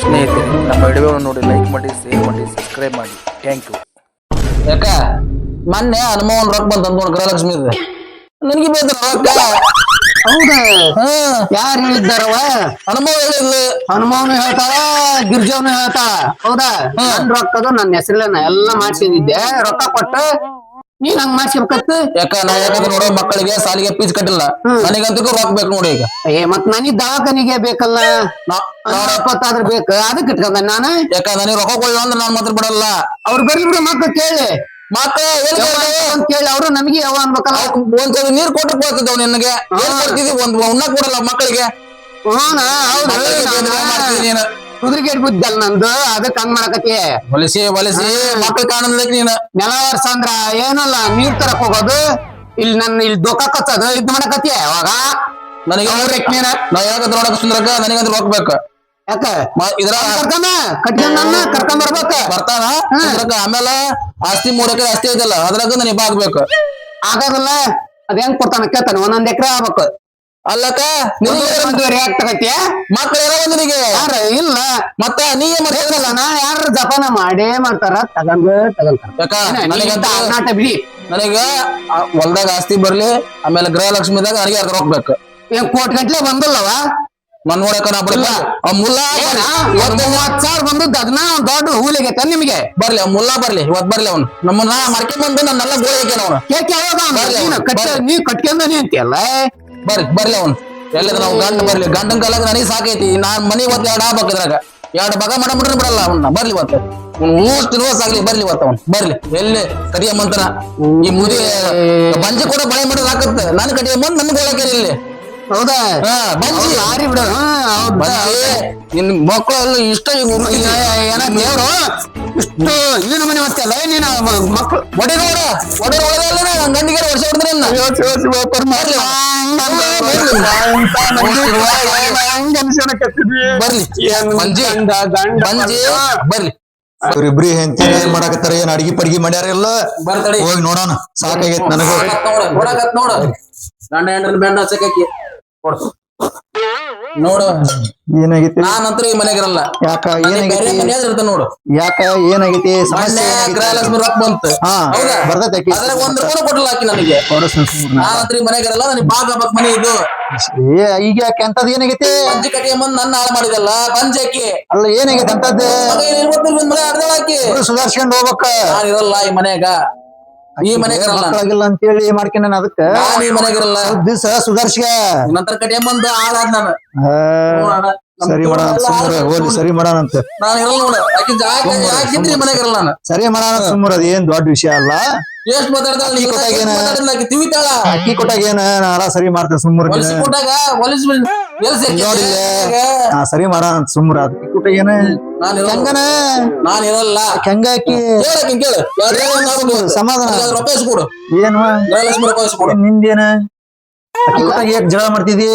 ಸ್ನೇಹಿತರೆ ನಮ್ಮ ವಿಡಿಯೋವನ್ನು ನೋಡಿ ಲೈಕ್ ಮಾಡಿ ಶೇರ್ ಮಾಡಿ ಸಬ್ಸ್ಕ್ರೈಬ್ ಮಾಡಿ. ಥ್ಯಾಂಕ್ ಯು ಯಾಕ? ಮೊನ್ನೆ ಹನುಮವನ್ ರೊಕ್ಕ ಬಂತ ಅಂದ್ಕೊಂಡು ಗೃಹಲಕ್ಷ್ಮಿ ಇದೆ ನನಗೆ ಬೇಕು ರೊಕ್ಕ? ಹೌದಾ? ಹಾ. ಯಾರು ಹೇಳಿದ್ದಾರವ ಹನುಮಾನ್ ಹೇಳಿದ್ಲು. ಹನುಮಾನು ಹೇಳ್ತಾಳ ಗಿರ್ಜವನು ಹೇಳ್ತಾಳ ಹೌದಾ? ನನ್ ರೊಕ್ಕದು ನನ್ನ ಹೆಸರಿಲ್ಲ ಎಲ್ಲ ಮಾಡ್ಸಿದ್ದೆ ರೊಕ್ಕ ಕೊಟ್ಟು ನೀನ್ ಹಂಗ್ ಮಾಡ್ಸ್ಕೊಬೇಕತ್ತು ಯಾಕ ನಾ ಯಾಕಂದ್ರೆ ನೋಡೋ ಮಕ್ಕಳಿಗೆ ಸಾಲಿಗೆ ಫೀಸ್ ಕಟ್ಟಿಲ್ಲ. ನನಗಂತೂ ರೊಕ್ಕ ಬೇಕು ನೋಡಿ ಈಗ. ಏ ಮತ್ ನನಗ್ ದವಾಖಾನಿಗೆ ಬೇಕಲ್ಲ? ಎಪ್ಪತ್ತಾದ್ರೂ ಬೇಕು. ಅದಕ್ಕೆ ಇಟ್ಕೊಂಡ ನಾನು? ಯಾಕ ನನಗೆ ರೊಕ್ಕ ಕೊಡಲ್ಲ ಅಂದ್ರೆ ನಾನು ಮಾತ್ರ ಬಿಡಲ್ಲ. ಅವ್ರು ಬರ್ಲಿ ಬಿಡು ಮಕ್ಳು ಕೇಳಿ. ಮಕ್ಕಳ ಅಂತ ಕೇಳಿ ಅವರು ನಮಗೆ ಯಾವ ಅನ್ಬೇಕಲ್ಲ? ಒಂದ್ ಸಲ ನೀರ್ ಕೊಟ್ಟು ಕೊಡ್ತಿದ್ದವ್ ನಿನಗೆ. ಏನ್ ಕೊಡ್ತಿದ್ದಿ ಒಂದ್ ಉಣ್ಣ ಕೊಡಲ್ಲ ಮಕ್ಕಳಿಗೆ. ಹ್ಞೂ ಹೌದು ಕುದುರೆಗೇಟ್ ಬುದ್ದಲ್ ನಂದು ಅದಕ್ಕೆ ಹಂಗ್ ಮಾಡಕತ್ತಿ. ಹೊಲಿಸಿ ಹೊಲಿಸಿ. ಮಕ್ಕಳು ಕಾಣಲಿಕ್ಕೆ ನೀನು. ನೆಲ ವರ್ಷ ಅಂದ್ರ ಏನಲ್ಲ ನೀರ್ ತರಕ್ ಹೋಗೋದು? ಇಲ್ಲಿ ನನ್ನ ಇಲ್ಲಿ ದೊಕ್ಕ ಕಚ್ಚೋದು ಇದ್ ಮಾಡಕತ್ತಿ ಅವಾಗ. ನನಗೆ ನೀನ. ನಾ ಯಾಕಂದ್ರೆ ನೋಡಕ್ ಸುಂದ್ರಕ್ಕ ನನಗಂದ್ರೆ ಹೋಗ್ಬೇಕು. ಬೇಕು ಯಾಕ ಇದ್ರ ಕರ್ಕೊಂಡ ಕಟ್ಕೊಂಡ್ ನನ್ನ ಕರ್ಕೊಂಡ್ ಬರ್ಬೇಕ. ಬರ್ತಾನ? ಸುಂದ್ರಕ್ಕ ಆಮೇಲೆ ಆಸ್ತಿ ಮೂರ್ ಎಕರೆ ಆಸ್ತಿ ಐತಲ್ಲ ಅದ್ರಾಗ ನನಗೆ ಬಾಗ್ಬೇಕು. ಆಗದಲ್ಲ. ಅದ್ ಹೆಂಗ್ ಕೊಡ್ತಾನ ಕೇಳ್ತಾನ ಒಂದೊಂದ್ ಎಕರೆ ಆಗ್ಬೇಕು. ಅಲ್ಲಕ್ಕ ಯಾಕೆ ತಗತ್ತಿ ಮಕ್ಳು ಯಾರ ನಿನಗೆ ಯಾರ? ಇಲ್ಲ. ಮತ್ತ ನೀ ಮಾಡ್ತೀಯ? ನಾ ಯಾರು ಜಪಾನ ಮಾಡೇ ಮಾಡ್ತಾರ? ತಗೊಂಡ್ ತಗೊಂತಾರ ಬಿಡಿ. ನನಗ ಆ ಹೊಲ್ದಾಗ ಆಸ್ತಿ ಬರ್ಲಿ ಆಮೇಲೆ ಗೃಹಲಕ್ಷ್ಮಿದಾಗ ನನಗೆ ಅರ್ಧ ಹೋಗ್ಬೇಕು ಏನ್ ಕೋಟ್ ಗಂಟ್ಲೆ ಬಂದಿಲ್ಲವ? ಮನ್ ನೋಡಕ ನಾ ಬಿಡಲ್ಲ ಆ ಮುಲ್ಲಾ. ಇವತ್ತು ಮೂವತ್ ಸಾವಿರ ಬಂದದ್ದು ಅದನ್ನ ದೊಡ್ಡ ಹೂಲಿಗೆ ನಿಮಗೆ? ಬರ್ಲಿ ಅವ್ನ್ ಮುಲ್ಲಾ ಬರ್ಲಿ ಇವತ್ ಬರ್ಲಿ ಅವ್ನು. ನಮ್ಮನ್ನ ಮರ್ಕೆ ಬಂದು ನನ್ನೆಲ್ಲ ಗೋಳಿ ಹಾಕ್ಯಾನ ಅವನು. ಕೇಕೆ ಕಟ್ಟ ಬರ್ಲಿ. ನೀ ಅಂತೀಯಲ್ಲ? ಬರ್ರಿ, ಬರ್ಲಿ ಅವ್ನು. ಎಲ್ಲ ನಾವು? ಗಂಡ ಬರ್ಲಿ. ಗಂಡನ ಕಾಲಾಗ ನನಗೆ ಸಾಕೈತಿ. ನಾನ್ ಮನಿ ಒತ್ತ ಎರಡು ಆಗ್ಬೇಕು ಇದ್ರಾಗ. ಎರಡು ಬಗ ಮಾಡ ಬಿಡ್ರಿ ಬಿಡಲ್ಲ ಅವನ್ನ ಬರ್ಲಿ ಇವತ್ತು ಊಷ್ಟು ದಿವಸ ಆಗ್ಲಿ ಬರ್ಲಿ ಇವತ್ತು ಅವ್ನು. ಬರ್ಲಿ. ಎಲ್ಲಿ? ಕಡಿಯಮ್ಮಂತನ ಈ ಮುದಿ, ಬಂಜೆ ಕೂಡ ಬಳೆ ಮಾಡೋದು ಹಾಕತ್ತೆ. ನಾನು ಕಡಿಯಮ್ಮಂತ ನನ್ ಗೋಳಕ್ಕೆ ಇಲ್ಲಿ. ಹೌದಾ ಹಾ ಬಂಜಿ ಲಾರಿ ಬಿಡು ನಿನ್ ಮಕ್ಕಳೆಲ್ಲ ಇಷ್ಟ ಏನ ದೇವ್ರು ಇಷ್ಟು ಏನು ಮನೆ ಮತ್ತೆ ನೀನು ಮಕ್ಕಳು ಮಕ್ಳು ಒಡೆ ನೋಡ ಒಡೆ ಒಳಗಲ್ಲ ಗಂಡಿಗೆ ವರ್ಷ ಹೊಡೆದ್ರೆ ಬರ್ಲಿ ಬಂಜಿ ಬಂಜಿ ಬರ್ಲಿ ಇವ್ರಿಬ್ರಿ ಹೆಂಡತಿ ಏನ್ ಮಾಡಾಕತ್ತಾರ ಏನ್ ಅಡಿಗೆ ಪಡಿಗೆ ಮಾಡ್ಯಾರ ಇಲ್ಲ ಬರ್ತಡಿ ಹೋಗಿ ನೋಡೋಣ ಸಾಕಾಗೈತ್ ನನಗೆ ನೋಡ ಗಂಡ ಹೆಂಡ್ರ ಬೆಂಡ ಹಚ್ಚಕಿ ನೋಡು. ಏನಾಗೈತಿ? ನಾನಂತ್ರ ಈ ಮನೆಗಿರಲ್ಲ ಯಾಕ ಬೇರೆ ಏನಾಗೈತಿ? ಮನ್ಯಾಗ ಇರ್ತಾನ ನೋಡು. ಯಾಕ ಏನಾಗೈತಿ? ಸಮಸ್ಯೆ? ಗೃಹಲಕ್ಷ್ಮಿ ರೊಕ್ಕ ಬಂತು. ಹಾ ಹೌದಾ? ಬರ್ತೈತಿ ಆಕಿ. ಅದ್ರಾಗ ಒಂದ್ ರೂಪಾಯಿ ಕೊಡಲ್ಲ ಆಕಿ ನನಗೆ. ನಾನಂತ್ರ ಈ ಮನೆಗಿರಲ್ಲ ನನಗೆ ಬಾಗ ಹಬ್ಬಕ್ ಮನೆ ಇದು. ಏ ಈಗ ಯಾಕೆ ಅಂತದ್ ಏನಾಗೈತಿ? ಪಂಜಿ ಕಟ್ಟಿ ಬಂದ್ ನನ್ನ ಹಾಳು ಮಾಡಿದಲ್ಲ ಪಂಜಿ ಆಕಿ. ಅಲ್ಲ ಏನಾಗೈತಿ ಅಂತದ್ ಮಗ ಒಂದ್ ಮನೆ ಅರ್ಧ ಹಾಕಿ ಸುಧಾರ್ಸ್ಕೊಂಡ್ ಹೋಗ್ಬೇಕ. ನಾನು ಇರಲ್ಲ ಈ ಮನ್ಯಾಗ ಈ ಮನೆಗಿರಲ್ಲ ನಾನು. ಮಕ್ಕಳಾಗಿಲ್ಲ ಅಂತೇಳಿ ಮಾಡ್ಕೊಂಡ ಅದಕ್ಕ? ನಾನು ಈ ಮನೆಗಿರಲ್ಲ ದಿವಸ ಸುಧಾರ್ಸ್ಕ ನಂತರ ಕಡೆ ಬಂದು ಆಳಾದ್ ನಾನು. ಸರಿ ಮಾಡೋಣ ಎಲ್ಲ ಸುಮ್ಮನೆ ಹೋಗ್ಲಿ ಸರಿ ನಾನು ಇರಲ್ಲ ನೋಡು. ಜಾಗ ಯಾಕಿದ್ರಿ ಮನೆಗಿರಲ್ಲ ನಾನು? ಸರಿ ಮಾಡೋಣ ಸುಮ್ಮನೆ ಅದ್ ಏನ್ ದೊಡ್ಡ ವಿಷಯ ಅಲ್ಲ? ಎಷ್ಟ್ ಮಾತಾಡ್ತಾಳ ನೀ ಕೊಟ್ಟಾಗ ಏನ? ಮಾತಾಡಿಲ್ಲ ಆಕಿ ತಿವಿತಾಳ? ಅಕ್ಕಿ ಕೊಟ್ಟಾಗ ಏನ? ನಾಳ ಸರಿ ಮಾಡ್ತೇನೆ ಸುಮ್ಮನೆ ಹೊಲಸಿ ಕೊಟ್ಟಾಗ ಹೊಲಸಿ ಎಲ್ಸಿ ನೋಡಿ ಹಾ ಸರಿ ಮಾಡೋಣ ಸುಮ್ಮರ ಅದಕ್ಕೆ ಏನ ನಾನು ಹೆಂಗನ ನಾನು ಇರಲ್ಲ ಕೇಳು ಯಾರ್ ಯಾರ್ ಒಂದ್ ಆಗ್ಬಿಡು. ಸಮಾಧಾನ. ಅದಕ್ಕೆ ರೂಪಾಯಿ ಇಸ್ಕೊಡು ಏನು ಗೃಹಲಕ್ಷ್ಮಿ ರೂಪಾಯಿ ಇಸ್ಕೊಡು ನಿಂದೇನ? ಅಕ್ಕಿ ಕೊಟ್ಟಾಗ ಯಾಕೆ ಜಗಳ ಮಾಡ್ತಿದಿ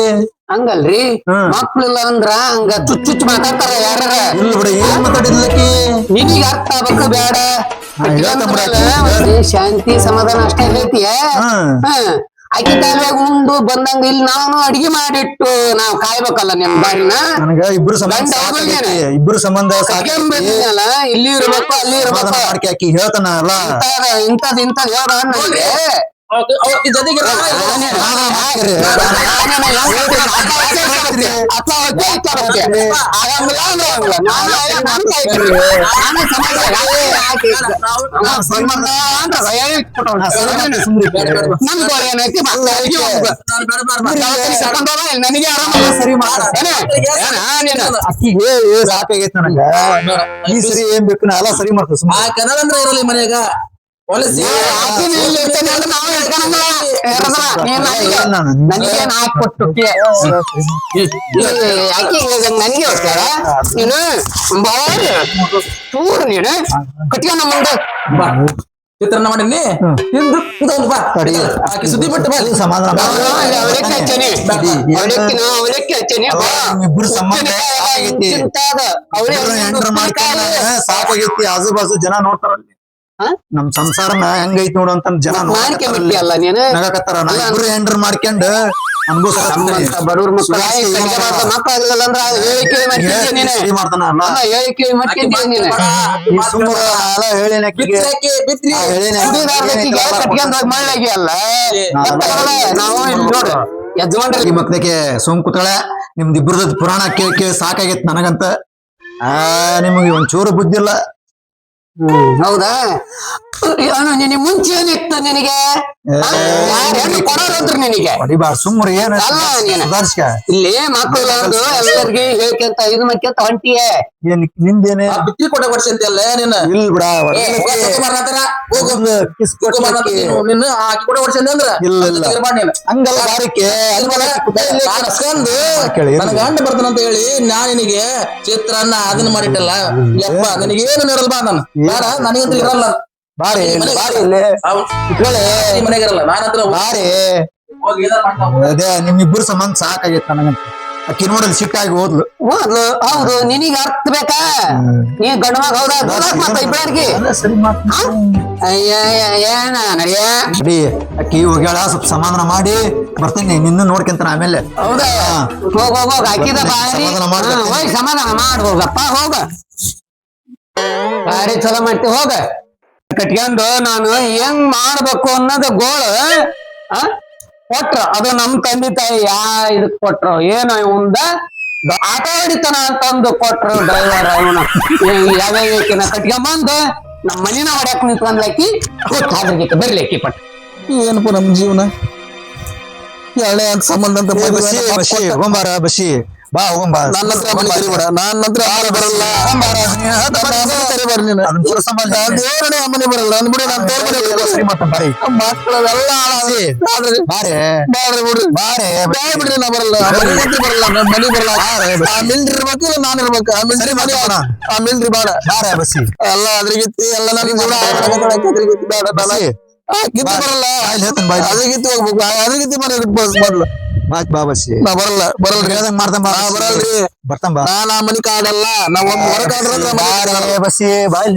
ಹಂಗಲ್ರಿ? ಹ್ಮ್. ಮಕ್ಳಿಲ್ಲ ಅಂದ್ರ ಹಂಗ ಚುಚ್ ಚುಚ್ ಮಾತಾಡ್ತಾರ ಯಾರ ಇಲ್ಲ ಬಿಡ ಏನ್ ಮಾತಾಡಿದ್ಲಕ್ಕಿ ನಿನಗ ಅರ್ಥ ಆಗ್ಬೇಕು ಬೇಡ. ಹಾ, ಹೇಳ್ತಾನ್. ಶಾಂತಿ ಸಮಾಧಾನ ಅಷ್ಟೇ ಹೇಳ್ತೀಯ? ಹ್ಮ್ ಅಕ್ಕಿ ಕಾಲ್ಯಾಗ ಉಂಡು ಬಂದಂಗ ಇಲ್ಲಿ ನಾನು ಅಡಿಗೆ ಮಾಡಿಟ್ಟು ನಾವ್ ಕಾಯ್ಬೇಕಲ್ಲ ನಿಮ್ ಬಾರಿನ ನನಗ ಇಬ್ರು ಸಂಬಂಧ ಗಂಡ ಸಾಕಾಗೈತಿ. ಅವ್ನಿಗೇನೆ. ಇಬ್ರು ಸಂಬಂಧ ಸಾಕಾಗೈತಿ. ಇಲ್ಲಿ ಇರ್ಬೇಕು ಅಲ್ಲಿ ಇರ್ಬೇಕು ಮಾಡ್ಕೆ ಆಕಿ ಹೇಳ್ತಾನ ಅಲ್ಲ ಇಂಥದ್ ಇಂಥದ್ ಇಂಥದ್ ಹೇಳ ನನಗೆ ಅವತ್ತಿ ಜೊತೆಗೆ. ನಾನೇ-. ನನಗೆ ಆರಾಮ ಸರಿ ಮಾಡ ಏನ? ಏನ? ನೀನು? ಅಕ್ಕಿಗೆ ಏ ಸಾಕಾಗೈತಿ ನನಗ ಈ ಸರಿ ಏನ್ ಬೇಕು ನಾ ಎಲ್ಲ ಸರಿ ಮಾಡ್ತೇವೆ ಆ ಸುಮ್ಮನೆ ಕನ್ನಡ ಅಂದ್ರೆ ಇರಲ್ಲ ಈ ಮನ್ಯಾಗ ನನಗೆ- ನಾಲ್ಕು ಕೊಟ್ಟು ಯಾಕೆ ನನಗೆ ಹೋಗ್ತಾರ ನೀನು ಬಾಳ ಚೂರು ನೀನು. ಕಟ್ಕೊಂಡ ಮುಂದೆ. ಚಿತ್ರಣ ತಡಿ. ಸುದ್ದಿ ಬಿಟ್ಟು ಬಾ. ಸಮಾಧಾನ. ಇಬ್ರು ಸಂಬಂಧ ಸಾಕಾಗೈತಿ. ಆಜು ಬಾಜು ಜನ ನೋಡ್ತಾರ ಹಾ? ನಮ್ ಸಂಸಾರನ ಹೆಂಗೈತ್ ನೋಡು ಅಂತ ಜನ ಮಾಡ್ಕೆ ಬಿಟ್ಟಿ ಅಲ್ಲ ನೀನು? ನಗಕತ್ತಾರ ನಾ ಇಬ್ರು ಹೆಂಡ್ರ ಮಾಡ್ಕೊಂಡು ಬಡವ್ರ ಅಂದ್ರ ಮಾಡ್ತಿದ್ದೆ ನೀನು ಮಾಡ್ತಿದ್ದೆ ಸುಮ್ಮನೆ ಅಲ್ಲ? ನಾವು ನೋಡು. ಯಜಮಾನ್ರಿ ಈ ಮಕ್ಳಿಗೆ ಸುಮ್ ಕೂತಾಳೆ ನಿಮ್ದು ಇಬ್ಬರದ ಪುರಾಣ ಕೇಳಿ ಕೇಳಿ ಸಾಕಾಗೈತ್ ನನಗಂತ. ಆ ನಿಮಗೆ ಒಂಚೂರು ಬುದ್ಧಿ ಇಲ್ಲ. ಹೌದಾ? ಅವನು ನಿನಗೆ ಮುಂಚೆ ಏನಿತ್ತು ನಿನಗೆ? ಯಾರು ಕೊಡೋರಂದ್ರು ನಿನಗೆ? ಹೊಡಿಬಾರ್ದು ಸುಮ್ಮನೆ ಏನ್ ಅಲ್ಲ ನೀನು. ಇಲ್ಲಿ ಮಕ್ಕಳು ಒಂದು ಎಲ್ಲರಿಗೆ ಹೇಳ್ಕೊಂತ ಇದು ಮಾಡ್ಕೊಂತ ಹೊಂಟಿಯೇ. ಏನ್ ನಿಂದೇನೆ? ಬಿಟ್ಟಿ ಕೊಡ ಕೊಡ್ಸಂತಿಯಲ್ಲ ನೀನು ಇಲ್ಲ ಬಿಡ ನಿನ್ನ ಹಾಕಿ ಕೂಡ ಕೊಡ್ಸಂದಿ ಅಂದ್ರ? ಇಲ್ಲ, ಇಲ್ಲ. ಹಂಗಲ್ಲ ಬಾರಿಕೆ ಕೇಳಿ, ನನ್ನ ಗಂಡ ಬರ್ತಾನಂತ ಹೇಳಿ ನಾ ನಿನಗೆ ಚಿತ್ರಾನ್ನ ಅದನ್ನ ಮಾಡಿಟ್ಟಲ್ಲ. ಯಪ್ಪ ನನಗೇನು ಇರಲ್ಲ ಬಾ ನಾನು. ಬೇಡ ನನಗಂತೂ ಇರಲ್ಲ. ಬಾರಿ ಇಲ್ಲಿ, ಬಾರಿ. ಇಲ್ಲಿ ಅವ್ನ್ ಇಟ್ಕೊಳ್ಳಿ. ಮನೆಗೆ ಇರಲ್ಲ. ನಾನು ಹತ್ರ ಬಾರಿ. ಹೋಗಿ ಏನಾರ ಮಾಡ್ತಾವ ಅದೇ ನಿಮ್ಮಿಬ್ಬರು ಸಂಬಂಧ ಸಾಕಾಗೈತ್ ನನಗಂತ. ಅಕ್ಕಿ ನೋಡಲ್ ಸಿಟ್ಟಾಗಿ ಹೋದ್ಲು. ಹೌದು ಹೌದು ನಿನಗೆ ಅರ್ಥ ಬೇಕಾ? ನೀ ಗಂಡ ಮಗ ಹೌದಾ? ದೂರಾಕ್ ಮತ್ತ ಇಬ್ಬರಿಗೆ ಅಲ್ಲ, ಸರಿ ಮಾಡ್ತೀನಿ. ಅಯ್ಯ ಅಯ್ಯ, ಏನ ನಡಿಯ? ನಡಿ ಅಕ್ಕಿ ಹೋಗ್ಯಾಳ ಸ್ವಲ್ಪ ಸಮಾಧಾನ ಮಾಡಿ. ಬರ್ತೀನಿ ನಿನ್ನ ನೋಡ್ಕೊಂತಾನ ಆಮೇಲೆ. ಹೌದಾ. ಹೋಗ ಹೋಗ ಹೋಗ. ಹಾಕಿದ ಬಾರಿ ಸಮಾಧಾನ ಮಾಡಿ ಸಮಾಧಾನ ಮಾಡ್ ಹೋಗಪ್ಪ ಹೋಗ. ಬಾರಿ ಚಲೋ ಮಾಡ್ತಿ ಹೋಗ. ಕಟ್ಕೊಂಡು ನಾನು ಹೆಂಗ್ ಮಾಡ್ಬೇಕು ಅನ್ನೋದು ಗೋಳು ಆ? ಕೊಟ್ರ. ಅದು ನಮ್ ತಂದೆ ತಾಯಿ ಯಾ ಇದಕ್ ಕೊಟ್ರು? ಏನು ಇವಂದ? ಆಟ ಹೊಡಿತಾನ ಅಂತಂದು ಕೊಟ್ರು ಡ್ರೈವರ್ ಅವನ. ಯಾವ್ಯಾವ ಕಟ್ಕೊಂಬಂದು? ನಮ್ಮ ಮನಿನ ಹೊಡ್ಯಾಕ್ ನಿಂತ್ಕೊಂಡ್ಲಾಕಿ ಅದ್ರಗಿತ್ತು ಬರ್ಲಿಕ್ಕಿ ಪಟ್ ಏನಪ್ಪ ನಮ್ ಜೀವನ? ಎಳ್ಳೆ ಅಂತ ಸಂಬಂಧ ಅಂತ ಬಸಿ ಬಸ್ಸಿ ಬಸ್ಸಿ ಹೋಗಂಬಾರ ಬಸ್ಸಿ ಬಾ ಹೋಗಂಬಾ ನನ್ನ ಹತ್ರ ಮನೆ ಕರಿಬೇಡ ನನ್ನ ಹತ್ರ ಯಾರು ಬರಲ್ಲ ಕರಿಬೇಡ ನೀನು ಅದನ್ನ ಕೆಲಸ ಮಾಡಿ. ನಾನ್ ದೇವ್ರನೇ ಆ ಮನೆ ಬರಲ್ಲ ನನ್ ಬಿಡಿ ನಾನ್ ತೋರ್ ಮನೆ ಸರಿ ಮಾಡ್ತಾನೆ ಬಾರಿ ಮಕ್ಕಳೆಲ್ಲ ಹಾಳಾಗಿ ಆದ್ರೆ ಬಾರೆ ಬ್ಯಾಡ್ರಿ ಬಿಡ್ರಿ ಬಾರೆ ಬ್ಯಾಡ್ ಬಿಡ್ರಿ ನಾ ಬರಲ್ಲ ಆ ಮನೆ ಗತಿ ಬರಲ್ಲ ನನ್ ಮನೆ ಬರಲ್ಲ ಆ ಮಿಲ್ಟ್ರಿ ಇರ್ಬೇಕು ಇಲ್ಲ ನಾನ್ ಇರ್ಬೇಕು ಆ ಮಿಲ್ಟ್ರಿ ಮನೆ ಆ ಮಿಲ್ಟ್ರಿ ಬೇಡ ಬಾರೆ ಬಸ್ಸಿ ಎಲ್ಲ ಅದ್ರಗಿತ್ತಿ ಎಲ್ಲ ನನಗೆ ಜೀವನ ಅದ್ರಗಿತ್ತಿ ಬೇಡ ಬೇಡ ಬಸ್ಸಿ ಆ ಕಿತ್ತು ಬರಲ್ಲ ಬಾಯ್ಲ್ ಹೇಳ್ತಾನೆ ಬಾಯ್ಲ್. ಅದ್ರಗಿತ್ತಿ ಹೋಗ್ಬೇಕು ಅದ್ರಗಿತ್ತಿ ಮನೆ ಇರ್ಬೇಕು ಮೊದ್ಲು ಆಯ್ತ್ ಬಾ ಬಸ್ಸಿ ನಾ ಬರಲ್ಲ ಬರಲ್ರಿ ಹೇಳ್ದಂಗ್ ಮಾಡ್ತಾನ ಬಾ ನಾ ಬರಲ್ರಿ ಬರ್ತಾನ ಬಾ. ನಾನ್ ಆ ಮನಿ ಕಾಡಲ್ಲ. ನಾವ್ ಒಮ್ಮೆ ಹೊರ ಕಾಡ್ರೆ ಬಾರೆ ಬಸ್ಸಿ ಬಾಯ್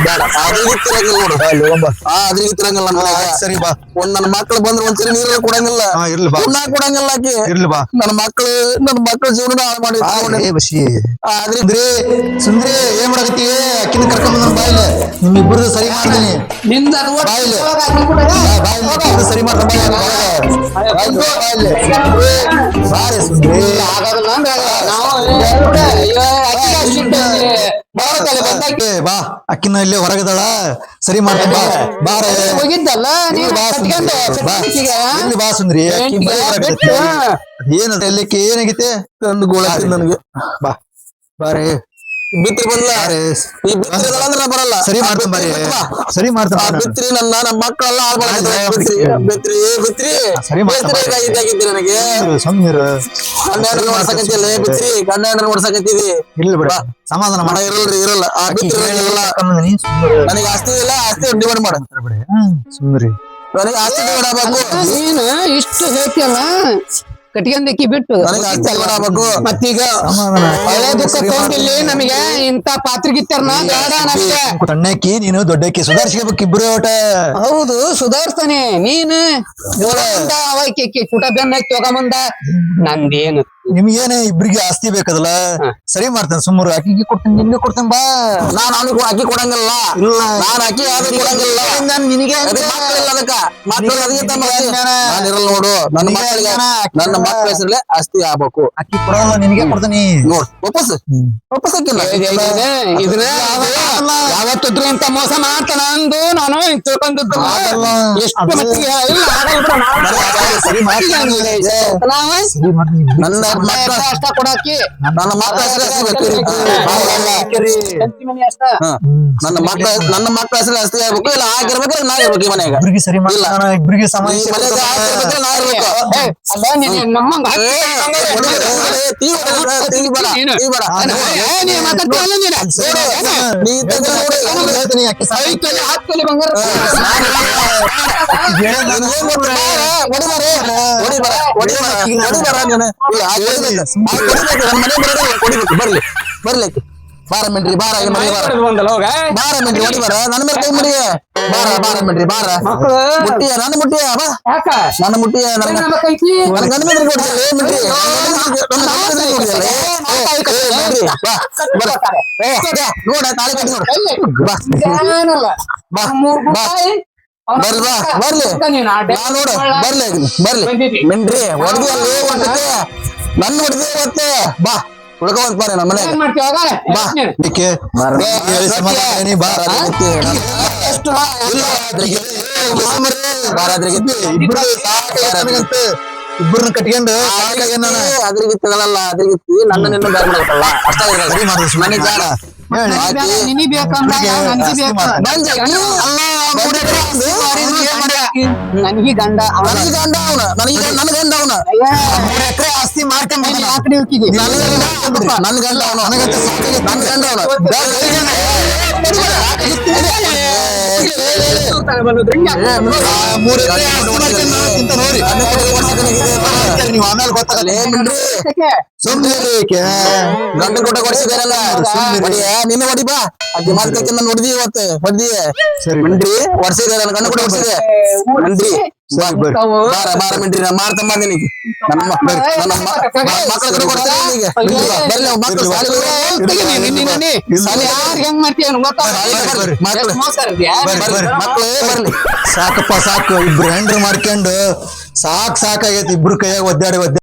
ಬೇಡ. ಅದ್ರಗಿತ್ತಿ ಇರಂಗಿಲ್ಲ ನೋಡು. ಬಾಯ್ ಹೋಗಂಬಾ. ಆ ಅದ್ರಗಿತ್ತಿ ಇರಂಗಿಲ್ಲ ನನ್ನ ಮನ್ಯಾಗ. ಸರಿ ಬಾ. ಒಂದ್ ನನ್ನ ಮಕ್ಳು ಬಂದ್ರೆ ಒಂದ್ಸರಿ ನೀರೇ ಕೊಡಂಗಿಲ್ಲ. ಹಾ ಇರ್ಲಿ ಬಾ. ಉಣ್ಣಾಕ್ ಕೊಡಂಗಿಲ್ಲ ಆಕಿ. ಇರ್ಲಿ ಬಾ. ನನ್ನ ಮಕ್ಳು ನನ್ನ ಮಕ್ಳ ಜೀವನ ಹಾಳು ಮಾಡಿ ಬಾರೆ ಬಸ್ಸಿ. ಅದ್ರಿ ಸುಂದ್ರಿ ಸುಂದ್ರಿ ಏನ್ ಮಾಡಕತ್ತಿ? ಅಕ್ಕಿನ ಕರ್ಕೊಂಡ್ ಬಂದ ಬಾಯ್ಲೆ ನಿಮ್ಮಿಬ್ಬರದು ಸರಿ ಮಾಡ್ತೀನಿ. ನಿಂದ ಸರಿ ಮಾಡ್ತೀನಿ. ಸುಂದ್ರಿ. ಬಾ. ಅಕ್ಕಿನ ಇಲ್ಲೇ ಹೊರಗದಳ ಸರಿ ಮಾಡ್ತೀನಿ ಬಾ. ಬಾರೆ ಹೋಗಿದ್ದಲ್ಲ? ನೀನು. ಇಲ್ಲಿ ಬಾ ಸುಂದ್ರಿ. ಏನದ ಎಲ್ಲಿಕ್ಕೆ ಏನಾಗೈತೆ ತಂದು ಗೋಳ ನನಗೆ. ಬಾ ಬಾರೆ ಬಿತ್ರಿ ಬಂದ್ಲ. ಬಾರೆ ಈ ಬಿತ್ರಿ ಅದಲ್ಲ ಅಂದ್ರೆ ನಾ ಬರಲ್ಲ. ಸರಿ ಆ ಮಾಡ್ತಾನೆ ಬಾರಿ. ಬಿತ್ರಿ ಬಾ. ಸರಿ ಆ ಮಾಡ್ತಾನೆ ಬಿತ್ರಿ ನನ್ನ ನಮ್ಮ ಮಕ್ಕಳೆಲ್ಲ ಹಾಳು ಮಾಡ್ತಾರೆ ಆಯ್ತು, ಬಿತ್ರಿ ಆಯ್ತು. ಬಿತ್ರಿ ಬಿತ್ರಿ. ಸರಿ ಮಾಡ್ತಾನೆ ಬಿತ್ರಿ ಬಾರಿ. ಇದಾಗಿದ್ದೆ ನನಗೆ? ಸಮೀರ್ ಗಂಡ ನೋಡ್ಸಕತ್ತಿಲ್ಲ. ಬಿತ್ರಿ ಗಂಡ ನೋಡ್ಸಕತ್ತಿದಿ. ಇಲ್ಲ ಬಿಡ ಸಮಾಧಾನ ಮಾಡ. ಮಾಡ ಇರಲ್ರಿ ಇರಲ್ಲ. ಆ ಬಿತ್ರಿ ಇರಲ್ಲ. ನನಗೆ ಆಸ್ತಿ ಇಲ್ಲ ಆಸ್ತಿ ಡಿಮಾಂಡ್ ಮಾಡ. ಸುಂದರಿ ನನಗೆ ಆಸ್ತಿ ಡಿಮಾಂಡ್ ಆಗ್ಬೇಕು. ನೀನು ಇಷ್ಟು ಹೇಳ್ತಿಯಲ್ಲ? ಕಟ್ಕೊಂಡಕ್ಕಿ ಬಿಟ್ಟು. ಮತ್ತೀಗ ಹಳೆ ದುಃಖ ತಗೊಂಡಿಲ್ಲಿ ನಮಗೆ ಇಂತ ಪಾತ್ರಿಗಿತ್ತಾರನ ಬೇಡ ನಮಗೆ ಸಣ್ಣಕ್ಕಿ ನೀನು ದೊಡ್ಡಕ್ಕಿ ಸುಧಾರಿಸ್ಕೋಬೇಕು ಇಬ್ರು ಒಟ ಹೌದು ಸುಧಾರಿಸ್ತಾನೆ. ನೀನು. ಅವಕ್ಕೆ ಕುಟ ಬೆನ್ನ ತಗೊಂಬಂದ. ನಂದೇನು ನಿಮ್ಗೇನೆ ಇಬ್ರಿಗೆ ಆಸ್ತಿ ಬೇಕದಲ್ಲ? ಸರಿ ಮಾಡ್ತೇನೆ ಸುಮ್ಮರು. ಅಕ್ಕಿಗೆ ಕೊಡ್ತೀನಿ ನಿಮ್ಗೆ ಕೊಡ್ತೀನಿ ಬಾ. ನಾನು ಅವನಿಗೆ ಅಕ್ಕಿ ಕೊಡಂಗಿಲ್ಲ. ಇಲ್ಲ. ನಾನು ಅಕ್ಕಿ ಯಾವ್ದು ಕೊಡಂಗಿಲ್ಲ. ನಿನಗೆ ಅದಕ್ಕೆ ಮಕ್ಕಳಿಲ್ಲ ಅದಕ್ಕ. ಮಕ್ಕಳು ಅದಕ್ಕೆ ತಮ್ಮ. ನಾನು ಇರಲ್ಲ ನೋಡು. ನನ್ನ ನಿನಗೆ ಮಕ್ಕಳಿಗೆ ನನ್ನ ಮಕ್ಕಳ ಹೆಸರಲ್ಲೇ ಆಸ್ತಿ ಆಗ್ಬೇಕು. ಅಕ್ಕಿ ಕೊಡಲ್ಲ ನಿನಗೆ ಕೊಡ್ತೀನಿ. ನೋಡ್ ವಾಪಸ್. ವಾಪಸ್ ಹಾಕಿಲ್ಲ. ಇದನ್ನ ಯಾವತ್ತಿದ್ರು ಇಂತ ಮೋಸ ಮಾಡ್ತಾನ ಅಂದು ನಾನು ತಿಳ್ಕೊಂಡಿದ್ದು. ಎಷ್ಟು ಮಟ್ಟಿಗೆ ಇಲ್ಲ, ನಾನು- ಸರಿ ಮಾಡ್ತೀನಿ. ನನ್ನ ನನ್ನ ಮಕ್ಕಳ ಅಷ್ಟ ಕೊಡಾಕಿ ನನ್ನ ಮಕ್ಕಳ ಹೆಸರು. ನನ್ನ ಮಕ್ಕಳ ನನ್ನ ಮಕ್ಕಳ ಹೆಸರು ಅಸ್ತಿ ಆಗ್ಬೇಕು ಇಲ್ಲ ಆಗಿರ್ಬೇಕು ನಾ ಇರ್ಬೇಕು ಈ ಮನೆಯಾಗ ಇಬ್ಬರಿಗೆ ಸರಿ ಮಾಡ್ತಾನ ಇಬ್ರಿಗೆ ಈ ಸಮಸ್ಯೆ ಮನೆಗೆ ನಾ ಇರ್ಬೇಕು ಅಲ್ಲ ನೀನು ನಮ್ಮಂಗ ಏ, ಹೊಡಿಬೇಡ, ಹೊಡಿಬೇಡ, ತೀ ಹೊಡಿಬೇಡ, ತೀ ಬೇಡ, ತೀ ಬೇಡ. ನೀ ಮಾತಾಡ್ತೀವಲ್ಲ ನೀನು ನೀ ತೆಗ್ದು ನೋಡು. ನಾನು ಹೇಳ್ತೀನಿ ಅಕ್ಕಿ ಸಾಯಿ ಐದು ತೊಲೆ, ಹತ್ತು ತೊಲೆ ಬಂಗಾರ ಬರ್ಲಿ. ಬರ್ಲಿ. ಆಕಿ. ಬಾರ ಮಿಂಡ್ರಿ ಬಾರ ಈ ಮನೆ ಬಾರ. ಬಾರ ಮಿಂಡ್ರಿ ಹೊಡಿ ಬಾರ ನನ್ನ ಮೇಲೆ ಕೈ ಮುಡಿಯ ಬಾರ ಬಾರ ಮಿಂಡ್ರಿ ಬಾರ. ಮುಟ್ಟಿಯ? ನನ್ನ ಮುಟ್ಟಿಯ? ಬಾ. ನನ್ನ ಮುಟ್ಟಿಯ? ನನ್ನ ನನ್ನ ಗಂಡ ಮೇಲೆ ಕೊಡ್ತಿಲ್ಲ ಏ ಮಿಂಡ್ರಿ. ನನ್ನ ಗಂಡ ಮೇಲೆ ಕೊಡ್ತಿಲ್ಲ ಏ, ಏ, ಏ, ಮಿಂಡ್ರಿ, ಬಾ. ಬರ ಏ ಏ, ನೋಡ ತಾಳಿ ಕಟ್ಟಿ ನೋಡು. ಬಾ. ಬರ್ಲಿ? ಬಾ ಬರ್ಲಿ. ನೋಡು. ಬರ್ಲಿ ಬರ್ಲಿ. ಮಿಂಡ್ರಿ ಹೊಡೆದಿ ಅಲ್ಲಿ ಹೊಡ್ದಕ್ಕೆ ನನ್ನ ಹೊಡೆದಿ ಬಾ. ಉಳ್ಕೊಂಡ್ ಬಾರೆ ನಮ್ಮ ಮನೆಗೆ. ಏನ್ ಮಾಡ್ತೀವಿ ಹೋಗ ಬಾ. ಇದಕ್ಕೆ ಹೇಳಿ ಸಮಾಧಾನ ನೀ ಬಾ ರಾತ್ರಿ ಎಷ್ಟು ಇಲ್ಲ, ಅದ್ರಿಗೆ ಬಾರಾದ್ರಿಗೆ ಇಬ್ರು ಸಾಕಾಗೈತೆ ಇಬ್ಬರನ್ನ ಕಟ್ಕೊಂಡು ಅದ್ರಿಗೆ ನಾನು. ಅದ್ರಿಗೆ ಅದ್ರಿಗಿತ್ತಿ ನನ್ನ ನಿನ್ನ ಬೇರೆ ಮಾಡಲ್ಲ ಅಷ್ಟ ಸರಿ ನನಗೆ ಗಂಡ ನನಗೆ ಗಂಡ ಅವನ ನನಗೆ ನನ್ನ ಗಂಡ ಅವನ ಮೂರ್ ಎಕ್ರೆ ಆಸ್ತಿ ಮಾರ್ಕೊಂಡ್ ಬಂದಾನ. ಆಕಡೆ ಹೋಗಿದ್ದೆ ನನ್ನ ಗಂಡ ಅವನು ನನಗಂತ. ನನ್ನ ಗಂಡ ಅವನು ಮೂರ್ ಎಕ್ರೆ ಆಸ್ತಿ ಮಾರ್ಕೊಂಡ್ ನಾನು ನೋಡಿ. ನೀವು ಆಮೇಲೆ ಗೊತ್ತಾಗಲ್ಲ ಸುಮ್ನೆ ಇರಿ ಈಕೆ. ಗಂಡ ಕೊಟ್ಟ ಕೊಡಿಸಿದಾರಲ್ಲ ಸುಮ್ನಿರಿ. ನಿನ್ನ ಹೊಡಿ ಬಾ. ಅಜ್ಜಿ ಮಾತು ಕೇಳ್ಕೊಂಡು ನಾನು ಹೊಡ್ದಿ ಇವತ್ತು. ಹೊಡ್ದಿ. ಮಿಂಡ್ರಿ ವರ್ಷಿದೆ ನನ್ನ ಗಂಡ ಕೂಡ ವರ್ಷಿದೆ ಮಿಂಡ್ರಿ. ಬಾರ ಬಾರ ಮಿಂಡ್ರಿ ನಾ ಮಾಡ್ತಾ ಬಂದೀನಿ ಈಗ. ನನ್ನ ಮ- ನನ್ನ ಮ- ಮ- ಮಕ್ಕಳ ಕಡೆ ಮಕ್ಕಳು. ಮಕ್ಕಳು. ಬರ್ಲಿ. ಸಾಕಪ್ಪ ಸಾಕು. ಇಬ್ರು ಹೆಂಡ್ರು ಮಾಡ್ಕೊಂಡು ಸಾಕ್ ಸಾಕಾಗೈತಿ ಇಬ್ರು ಕೈಯಾಗ ಒದ್ದಾಡಿ ಒದ್ದಾಡಿ